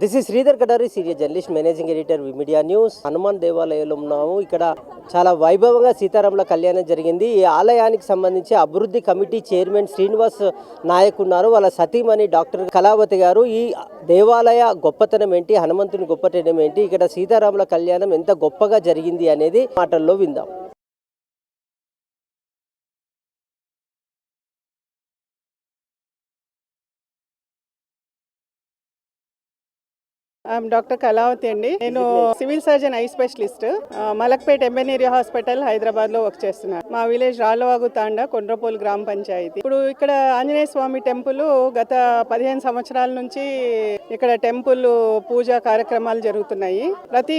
This is Sridhar Katari senior journalist managing editor media news Hanuman దేవాలయంలో ఉన్నాము ఇక్కడ చాలా వైభవంగా సీతారాముల కళ్యాణం జరిగింది ఈ ఆలయానికి సంబంధించి అభివృద్ధి కమిటీ చైర్మన్ శ్రీనివాస్ నాయక్ ఉన్నారు. వాళ్ళ సతీమణి డాక్టర్ కళావతి గారు. ఈ దేవాలయ గొప్పతనం ఏంటి? హనుమంతుని గొప్పతనం ఏంటి? ఇక్కడ సీతారాముల కళ్యాణం ఎంత గొప్పగా జరిగింది అనేది మాటల్లో విందాం. డాక్టర్ కళావతి అండి. నేను civil surgeon eye specialist. Malakpet Malakpet MN area hospital హైదరాబాద్లో వర్క్ చేస్తున్నాను మా విలేజ్ రాళ్ళవాగు తాండ కొండ్రపోలు గ్రామ పంచాయతీ. ఇప్పుడు ఇక్కడ ఆంజనేయ స్వామి టెంపుల్ గత పదిహేను సంవత్సరాల నుంచి ఇక్కడ టెంపుల్ పూజా కార్యక్రమాలు జరుగుతున్నాయి. ప్రతి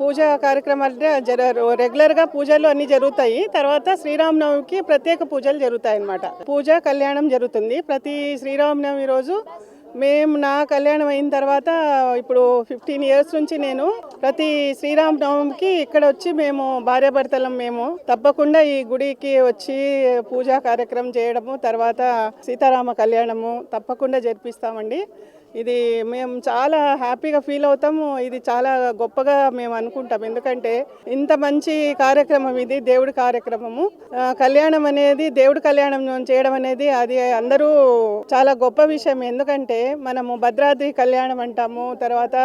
పూజా కార్యక్రమాలు జర రెగ్యులర్గా పూజలు అన్ని జరుగుతాయి. తర్వాత శ్రీరామనవమికి ప్రత్యేక పూజలు జరుగుతాయి అన్నమాట పూజ కళ్యాణం జరుగుతుంది. ప్రతి శ్రీరామనవమి రోజు మేము నా కళ్యాణం అయిన తర్వాత ఇప్పుడు ఫిఫ్టీన్ ఇయర్స్ నుంచి నేను ప్రతి శ్రీరామ నవమికి ఇక్కడ వచ్చి మేము భార్యాభర్తలం మేము తప్పకుండా ఈ గుడికి వచ్చి పూజా కార్యక్రమం చేయడము తర్వాత సీతారామ కళ్యాణము తప్పకుండా జరిపిస్తామండి. ఇది మేము చాలా హ్యాపీగా ఫీల్ అవుతాము. ఇది చాలా గొప్పగా మేము అనుకుంటాం. ఎందుకంటే ఇంత మంచి కార్యక్రమం ఇది దేవుడి కార్యక్రమము. కళ్యాణం అనేది దేవుడి కళ్యాణం చేయడం అనేది అది అందరూ చాలా గొప్ప విషయం. ఎందుకంటే మనము భద్రాద్రి కళ్యాణం అంటాము తర్వాత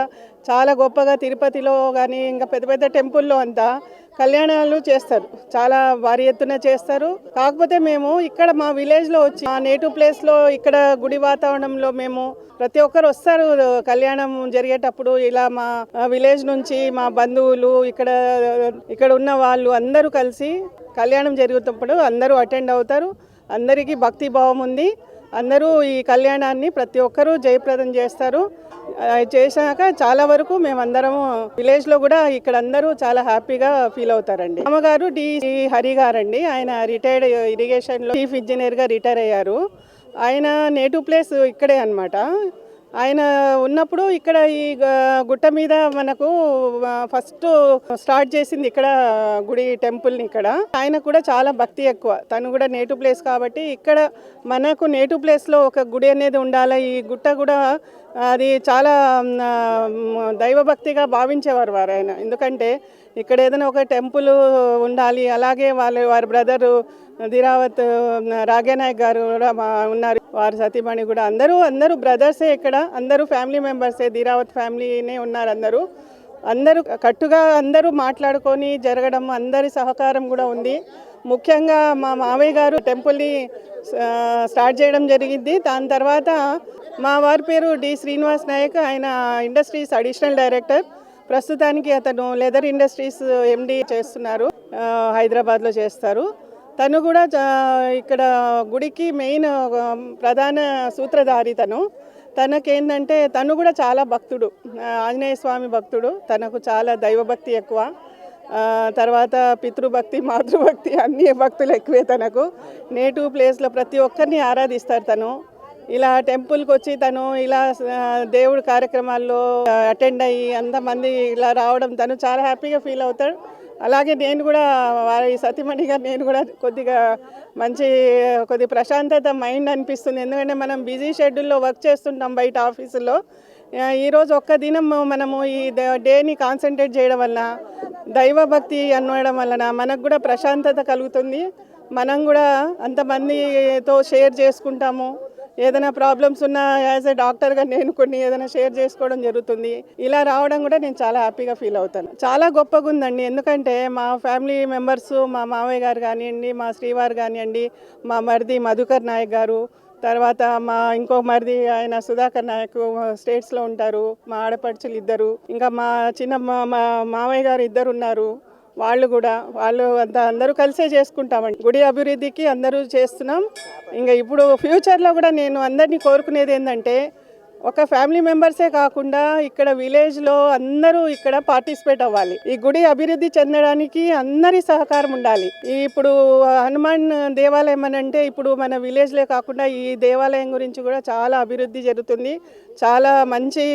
చాలా గొప్పగా తిరుపతిలో కానీ ఇంకా పెద్ద పెద్ద టెంపుల్లో అంతా కళ్యాణాలు చేస్తారు. చాలా భారీ ఎత్తున చేస్తారు. కాకపోతే మేము ఇక్కడ మా విలేజ్లో వచ్చి మా నేటివ్ ప్లేస్లో ఇక్కడ గుడి వాతావరణంలో మేము ప్రతి ఒక్కరు వస్తారు కళ్యాణం జరిగేటప్పుడు. ఇలా మా విలేజ్ నుంచి మా బంధువులు ఇక్కడ ఇక్కడ ఉన్న వాళ్ళు అందరూ కలిసి కళ్యాణం జరుగుతున్నప్పుడు అందరూ అటెండ్ అవుతారు. అందరికీ భక్తి భావం ఉంది. అందరూ ఈ కళ్యాణాన్ని ప్రతి ఒక్కరూ జయప్రదం చేస్తారు. చేశాక చాలా వరకు మేమందరము విలేజ్లో కూడా ఇక్కడ అందరూ చాలా హ్యాపీగా ఫీల్ అవుతారండి. అమ్మగారు డి హరి గారండి. ఆయన రిటైర్డ్ ఇరిగేషన్లో చీఫ్ ఇంజనీర్గా రిటైర్ అయ్యారు. ఆయన నేటివ్ ప్లేస్ ఇక్కడే అనమాట ఆయన ఉన్నప్పుడు ఇక్కడ ఈ గుట్ట మీద మనకు ఫస్ట్ స్టార్ట్ చేసింది ఇక్కడ గుడి టెంపుల్ని ఇక్కడ. ఆయన కూడా చాలా భక్తి ఎక్కువ. తను కూడా నేటివ్ ప్లేస్ కాబట్టి ఇక్కడ మనకు నేటివ్ ప్లేస్లో ఒక గుడి అనేది ఉండాలి. ఈ గుట్ట కూడా అది చాలా దైవభక్తిగా భావించేవారు వారు ఆయన. ఎందుకంటే ఇక్కడ ఏదైనా ఒక టెంపుల్ ఉండాలి. అలాగే వాళ్ళ వారి బ్రదరు దిరావత్ రాగేనాయక్ గారు కూడా ఉన్నారు. వారి సతీమణి కూడా అందరూ అందరూ బ్రదర్సే ఇక్కడ అందరూ ఫ్యామిలీ మెంబర్సే దీరావత్ ఫ్యామిలీనే ఉన్నారు అందరూ. అందరూ కట్టుగా అందరూ మాట్లాడుకొని జరగడం అందరి సహకారం కూడా ఉంది. ముఖ్యంగా మా మావయ్య గారు టెంపుల్ని స్టార్ట్ చేయడం జరిగింది. దాని తర్వాత మా వారి పేరు డి శ్రీనివాస్ నాయక్ ఆయన ఇండస్ట్రీస్ అడిషనల్ డైరెక్టర్. ప్రస్తుతానికి అతను లెదర్ ఇండస్ట్రీస్ ఎండి చేస్తున్నారు హైదరాబాద్లో చేస్తారు. తను కూడా చా- ఇక్కడ గుడికి మెయిన్ ప్రధాన సూత్రధారి తను. తనకేంటంటే తను కూడా చాలా భక్తుడు. ఆంజనేయ స్వామి భక్తుడు. తనకు చాలా దైవభక్తి ఎక్కువ. తర్వాత పితృభక్తి మాతృభక్తి అన్ని భక్తులు ఎక్కువే తనకు. నేటివ్ ప్లేస్లో ప్రతి ఒక్కరిని ఆరాధిస్తారు తను. ఇలా టెంపుల్కి వచ్చి తను ఇలా దేవుడి కార్యక్రమాల్లో అటెండ్ అయ్యి అంతమంది ఇలా రావడం తను చాలా హ్యాపీగా ఫీల్ అవుతాడు. అలాగే నేను కూడా వారి సతీమణిగా నేను కూడా కొద్దిగా మంచి కొద్ది ప్రశాంతత మైండ్ అనిపిస్తుంది. ఎందుకంటే మనం బిజీ షెడ్యూల్లో వర్క్ చేస్తుంటాం బయట ఆఫీసులో. ఈరోజు ఒక్క దినం మనము ఈ డేని కాన్సన్ట్రేట్ చేయడం వల్ల దైవభక్తి అనడం వలన మనకు కూడా ప్రశాంతత కలుగుతుంది. మనం కూడా అంతమందితో షేర్ చేసుకుంటాము. ఏదైనా ప్రాబ్లమ్స్ ఉన్నా యాజ్ ఏ డాక్టర్గా నేను కొన్ని ఏదైనా షేర్ చేసుకోవడం జరుగుతుంది. ఇలా రావడం కూడా నేను చాలా హ్యాపీగా ఫీల్ అవుతాను. చాలా గొప్పగా ఉందండి. ఎందుకంటే మా ఫ్యామిలీ మెంబర్స్ మా మావయ్య గారు కానివ్వండి మా శ్రీవారు కానివ్వండి మా మరిది మధుకర్ నాయక్ గారు తర్వాత మా ఇంకో మరిది ఆయన సుధాకర్ నాయక్ స్టేట్స్లో ఉంటారు. మా ఆడపడుచులు ఇద్దరు. ఇంకా మా చిన్న మా మావయ్య గారు ఇద్దరు ఉన్నారు. వాళ్ళు కూడా వాళ్ళు అంతా అందరూ కలిసే చేసుకుంటామండి. గుడి అభివృద్ధికి అందరూ చేస్తున్నాం. ఇంకా ఇప్పుడు ఫ్యూచర్లో కూడా నేను అందరినీ కోరుకునేది ఏంటంటే ఒక ఫ్యామిలీ మెంబర్సే కాకుండా ఇక్కడ విలేజ్లో అందరూ ఇక్కడ పార్టిసిపేట్ అవ్వాలి. ఈ గుడి అభివృద్ధి చెందడానికి అందరి సహకారం ఉండాలి. ఇప్పుడు హనుమాన్ దేవాలయం అని అంటే ఇప్పుడు మన విలేజ్లే కాకుండా ఈ దేవాలయం గురించి కూడా చాలా అభివృద్ధి జరుగుతుంది. చాలా మంచి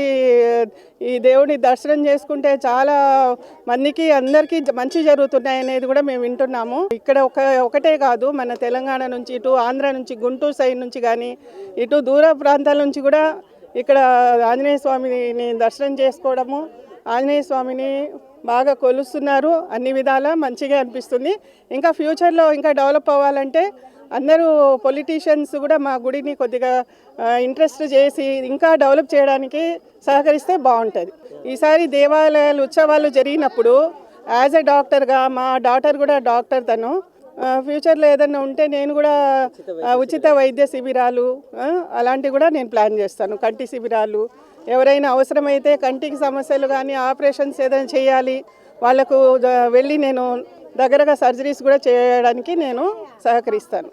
ఈ దేవుని దర్శనం చేసుకుంటే చాలా మందికి అందరికీ మంచి జరుగుతున్నాయి అనేది కూడా మేము వింటున్నాము. ఇక్కడ ఒక ఒకటే కాదు మన తెలంగాణ నుంచి ఇటు ఆంధ్ర నుంచి గుంటూరు సైడ్ నుంచి కానీ ఇటు దూర ప్రాంతాల నుంచి కూడా ఇక్కడ ఆంజనేయ స్వామిని దర్శనం చేసుకోవడము ఆంజనేయ స్వామిని బాగా కొలుస్తున్నారు అన్ని విధాలా మంచిగా అనిపిస్తుంది. ఇంకా ఫ్యూచర్లో ఇంకా డెవలప్ అవ్వాలంటే అందరూ పొలిటీషియన్స్ కూడా మా గుడిని కొద్దిగా ఇంట్రెస్ట్ చేసి ఇంకా డెవలప్ చేయడానికి సహకరిస్తే బాగుంటుంది. ఈసారి దేవాలయాలు ఉత్సవాలు జరిగినప్పుడు యాజ్ ఎ డాక్టర్గా మా డాటర్ కూడా డాక్టర్ తను. ఫ్యూచర్లో ఏదైనా ఉంటే నేను కూడా ఉచిత వైద్య శిబిరాలు అలాంటివి కూడా నేను ప్లాన్ చేస్తాను. కంటి శిబిరాలు ఎవరైనా అవసరమైతే కంటికి సమస్యలు కానీ ఆపరేషన్స్ ఏదైనా చేయాలి వాళ్ళకు వెళ్ళి నేను దగ్గరగా సర్జరీస్ కూడా చేయడానికి నేను సహకరిస్తాను.